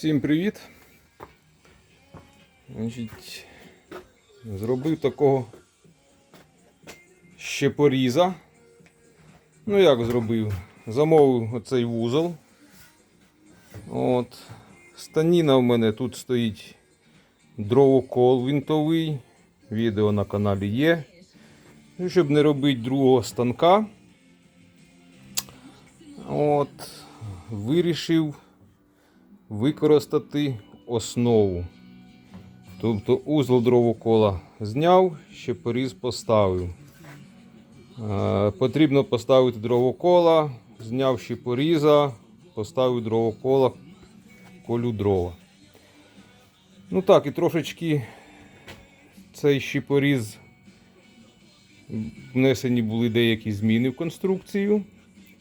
Всім привіт. Значить, зробив такого щепоріза. Ну як зробив? Замовив оцей вузол. От. Станіна в мене тут стоїть дровокол винтовий. Відео на каналі є. Ну, щоб не робити другого станка. От, вирішив використати основу. Тобто узол дровокола зняв, ще поріз поставив. Е, потрібно поставити дровокола, зняв ще поріза, поставив дровокола, колю дрова. Ну так, і трошечки цей щепоріз внесені були деякі зміни в конструкцію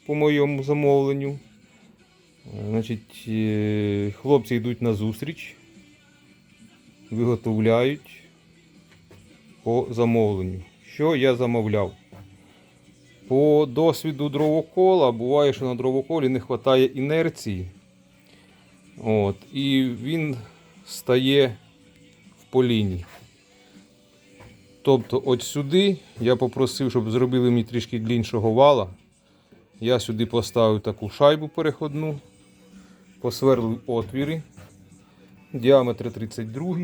по моєму замовленню. Значить, е, хлопці йдуть на зустріч, виготовляють по замовленню. Що я замовляв? По досвіду дровокола буває, що на дровоколі не вистачає інерції. От, і він стає в поліні. Тобто, от сюди я попросив, щоб зробили мені трішки дліншого вала. Я сюди поставив таку шайбу переходну, посверлив отвіри, діаметр 32.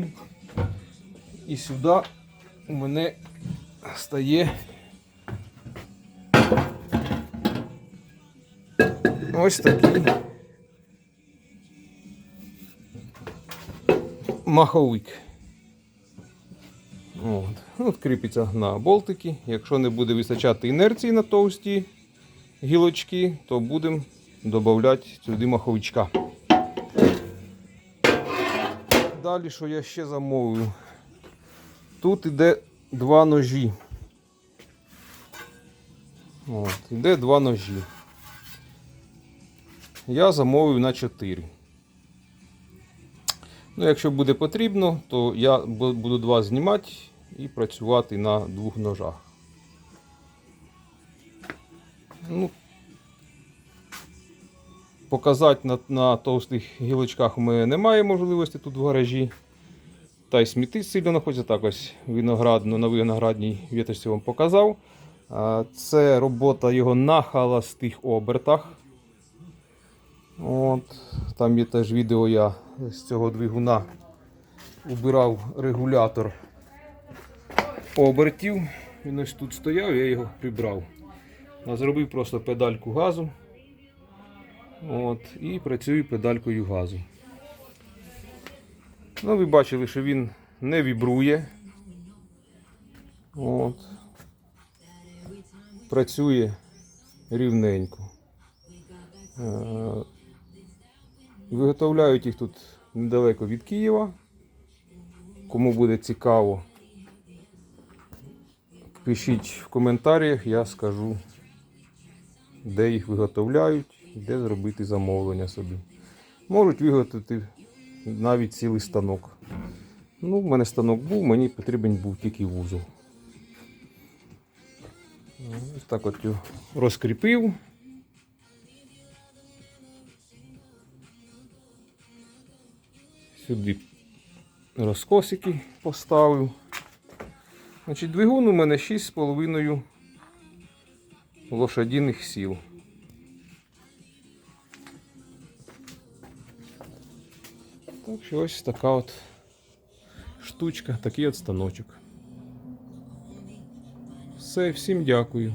І сюди у мене стає ось такий маховик. От. От кріпиться на болтики. Якщо не буде вистачати інерції на товсті гілочки, то будемо додати сюди маховичка. Далі, що я ще замовив? Тут іде два ножі. От, іде два ножі. Я замовив на 4. Ну, якщо буде потрібно, то я буду два знімати і працювати на двох ножах. Ну, показати на, на товстих гілочках у мене немає можливості тут в гаражі. Та й сміти сильно знаходиться. Так ось виноградно, на виноградній віточці вам показав. Це робота його на холостих обертах. От, там є теж відео, я з цього двигуна убирав регулятор обертів. Він ось тут стояв, я його прибрав. Зробив просто педальку газу. От, і працюю педалькою газу. Ну, ви бачили, що він не вібрує. От. Працює рівненько. Е, Виготовляють їх тут недалеко від Києва. Кому буде цікаво, пишіть в коментарях, я скажу, де їх виготовляють, де зробити замовлення собі. Можуть виготовити навіть цілий станок. Ну, в мене станок був, мені потрібен був тільки вузол. Ось так от його розкріпив. Сюди розкосики поставив. Значить, двигун у мене 6,5 лошадиних сіл. Так що ось така от штучка, такий от станочок. Все, всім дякую.